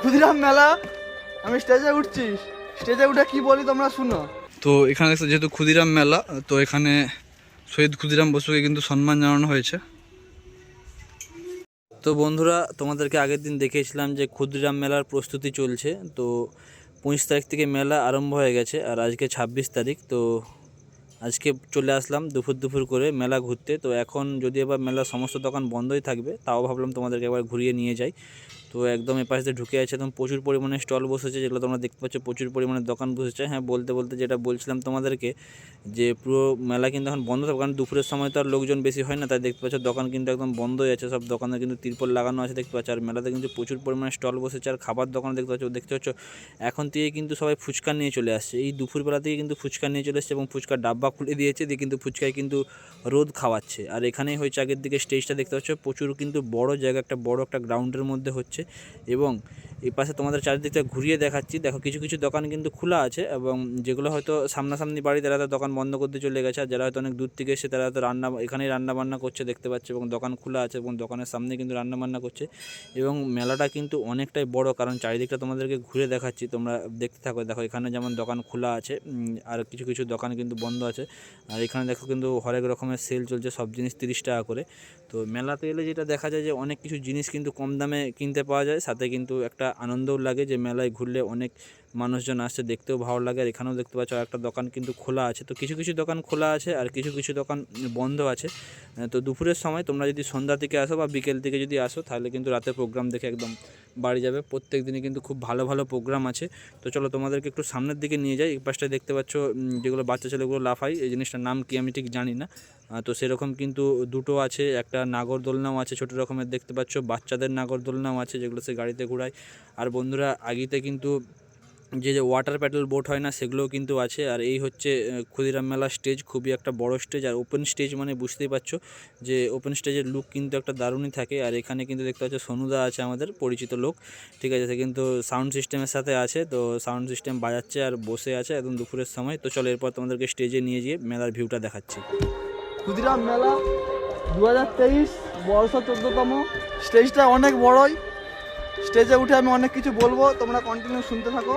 ক্ষুদিরাম মেলা, আমি স্টেজে উঠছি। স্টেজে উঠে কি বলি তোমরা শুনো। তো এখানে যেহেতু ক্ষুদিরাম মেলা, তো এখানে শহীদ ক্ষুদিরাম বসুকে কিন্তু সম্মান জানানো হয়েছে। তো বন্ধুরা, তোমাদেরকে আগের দিন দেখিয়েছিলাম যে ক্ষুদিরাম মেলার প্রস্তুতি চলছে। তো পঁচিশ তারিখ থেকে মেলা আরম্ভ হয়ে গেছে, আর আজকে ছাব্বিশ তারিখ। তো আজকে চলে আসলাম দুপুর দুপুর করে মেলা ঘুরতে। তো এখন যদি এবার মেলার সমস্ত দোকান বন্ধই থাকবে, তাও ভাবলাম তোমাদেরকে একবার ঘুরিয়ে নিয়ে যাই। তো একদম এপাশ দিয়ে ঢুকে আছে, একদম প্রচুর পরিমাণে স্টল বসেছে, যেগুলো তোমরা দেখতে পাচ্ছ, প্রচুর পরিমাণে দোকান বসেছে। হ্যাঁ বলতে বলতে যেটা বলছিলাম তোমাদেরকে, যে পুরো মেলা কিন্তু এখন বন্ধ থাকবে কারণ দুপুরের সময় তো আর লোকজন বেশি হয় না, তাই দেখতে পাচ্ছ দোকান কিন্তু একদম বন্ধ হয়ে আছে, সব দোকানে কিন্তু তিরপল লাগানো আছে দেখতে পাচ্ছ, আর মেলাতে কিন্তু প্রচুর পরিমাণে স্টল বসেছে, আর খাবার দোকান দেখতে পাচ্ছ দেখতে পাচ্ছ, এখন থেকে কিন্তু সবাই ফুচকা নিয়ে চলে আসছে, এই দুপুরবেলা থেকে কিন্তু ফুচকা নিয়ে চলে এসছে, এবং ফুচকার ডাব্বা খুলে দিয়েছে, দিয়ে কিন্তু ফুচকায় কিন্তু রোদ খাওয়াচ্ছে, আর এখানেই হয়েছে আগের দিকে স্টেজটা, দেখতে পাচ্ছ, প্রচুর কিন্তু বড় জায়গা, একটা বড় একটা গ্রাউন্ডের মধ্যে হচ্ছে এবং এই পাশে তোমাদের চারিদিকটা ঘুরিয়ে দেখাচ্ছি। দেখো, কিছু কিছু দোকান কিন্তু খোলা আছে এবং যেগুলো হয়তো সামনাসামনি বাড়ি তারা তো দোকান বন্ধ করতে চলে গেছে। আর যারা হয়তো অনেক দূর থেকে এসে তারা তো রান্না, এখানেই রান্নাবান্না করছে দেখতে পাচ্ছে এবং দোকান খোলা আছে এবং দোকানের সামনে কিন্তু রান্নাবান্না করছে। এবং মেলাটা কিন্তু অনেকটাই বড়, কারণ চারিদিকটা তোমাদেরকে ঘুরে দেখাচ্ছি। তোমরা দেখতে থাকো, দেখো এখানে যেমন দোকান খোলা আছে আর কিছু কিছু দোকান কিন্তু বন্ধ আছে। আর এখানে দেখো কিন্তু হরেক রকমের সেল চলছে, সব জিনিস তিরিশ টাকা করে। তো মেলাতে এলে যেটা দেখা যায় যে অনেক কিছু জিনিস কিন্তু কম দামে কিনতে পাওয়া যায়। সাথে কিন্তু একটা আনন্দও লাগে যে মেলায় ঘুরলে অনেক মানুষজন আসছে, দেখতেও ভালো লাগে। আর এখানেও দেখতে পাচ্ছ একটা দোকান কিন্তু খোলা আছে। তো কিছু কিছু দোকান খোলা আছে আর কিছু কিছু দোকান বন্ধ আছে। তো দুপুরের সময় তোমরা যদি সন্ধ্যা থেকে আসো বা বিকেল থেকে যদি আসো, তাহলে কিন্তু রাতে প্রোগ্রাম দেখে একদম বাড়ি যাবে। প্রত্যেক দিনই কিন্তু খুব ভালো ভালো প্রোগ্রাম আছে। তো চলো তোমাদেরকে একটু সামনের দিকে নিয়ে যাই। এই পাশটায় দেখতে পাচ্ছ যেগুলো বাচ্চা ছেলেগুলো লাফাই এই জিনিসটার নাম কি আমি ঠিক জানি না। তো সেরকম কিন্তু দুটো আছে, একটা নাগরদোলনাও আছে ছোটো রকমের। দেখতে পাচ্ছ, বাচ্চাদের নাগরদোলনাও আছে যেগুলো সে গাড়িতে ঘোরায়। আর বন্ধুরা, আগিতে কিন্তু যে যে ওয়াটার প্যাডেল বোট হয় না, সেগুলোও কিন্তু আছে। আর এই হচ্ছে ক্ষুদিরাম মেলা স্টেজ খুবই একটা বড় স্টেজ আর ওপেন স্টেজ মানে বুঝতেই পারছ যে ওপেন স্টেজের লুক কিন্তু একটা দারুণই থাকে। আর এখানে কিন্তু দেখতে পাচ্ছ সনুদা আছে আমাদের, পরিচিত লোক। ঠিক আছে কিন্তু সাউন্ড সিস্টেমের সাথে আছে। তো সাউন্ড সিস্টেম বাজাচ্ছে আর বসে আছে একদম দুপুরের সময়। তো চলো এরপর তোমাদেরকে স্টেজে নিয়ে গিয়ে মেলার ভিউটা দেখাচ্ছি। ক্ষুদিরাম মেলা দু হাজার তেইশ, বর্ষ চোদ্দতম। স্টেজটা অনেক বড়ই। স্টেজে উঠে আমি অনেক কিছু বলব, তোমরা কন্টিনিউ শুনতে থাকো।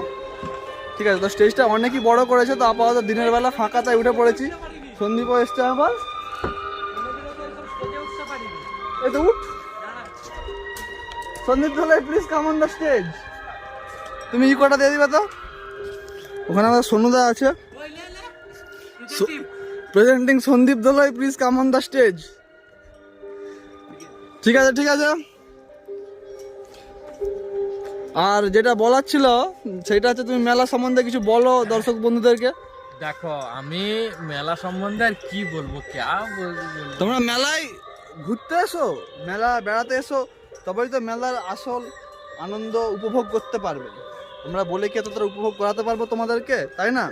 ঠিক আছে, তো স্টেজটা অনেকই বড় করেছে, তো আপাতত দিনের বেলা ফাঁকা তাই উঠে পড়েছি। সন্দীপও এসছে আবার। এই তো উঠ। Sandip Dhole please come on the stage তুমি ই কটা দিয়ে দিবে তো? ওখানে আমাদের সোনুদা আছে। Presenting Sandip Dolai please come on the stage ঠিক আছে ঠিক আছে। আর যেটা বলার ছিল সেটা হচ্ছে তুমি মেলা সম্বন্ধে কিছু বলো দর্শক বন্ধুদেরকে। দেখো আমি মেলা সম্বন্ধে আর কি বলব ক্যা? তোমরা মেলায় ঘুরতে এসো মেলা বেড়াতে এসো তবেই তো মেলার আসল আনন্দ উপভোগ করতে পারবে। আমরা বলে কি এতটা উপভোগ করাতে পারব তোমাদেরকে তাই না?